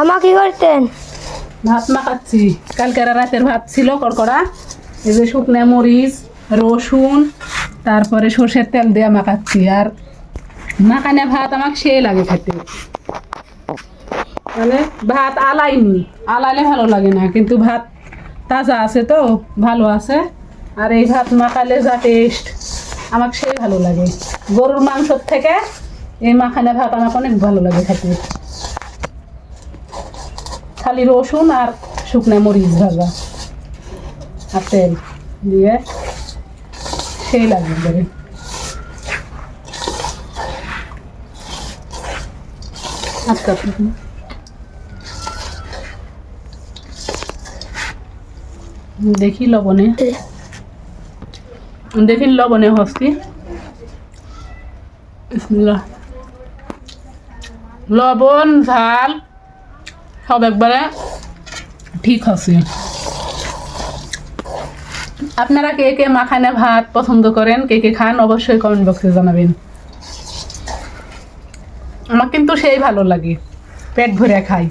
আমা কি করতেন? ভাত মাখাচ্ছি। কালকের রাতের ভাত ছিল, কড়কড়া। এই যে শুকনো মরিচ, রসুন, তারপরে সর্ষের তেল দিয়ে মাখাচ্ছি। আর মাখানে ভাত আমাকে সে লাগে খেতে। মানে ভাত আলাইনি। আলাইলে ভালো লাগে না, কিন্তু ভাত তাজা আছে তো, ভালো আছে। আর এই ভাত মাখালে যা টেস্ট আমাকে সেই ভালো লাগে। গরুর মাংসর থেকে এই মাখানে ভাত আমাকে অনেক ভালো লাগে খেতে। খালি রসুন আর শুকনো মরিচ ভাজা। আর তেল দিয়ে সেই লাগবে। আচ্ছা দেখি লবণে। দেখি লবণে হস্তি। লবণ, ঝাল। সব একবারে ঠিক আছে। আপনারা কে কে মাখানে ভাত পছন্দ করেন, কে কে খান, অবশ্যই কমেন্ট বক্সে জানাবেন। আমার কিন্তু সেই ভালো লাগে। পেট ভরে খাই।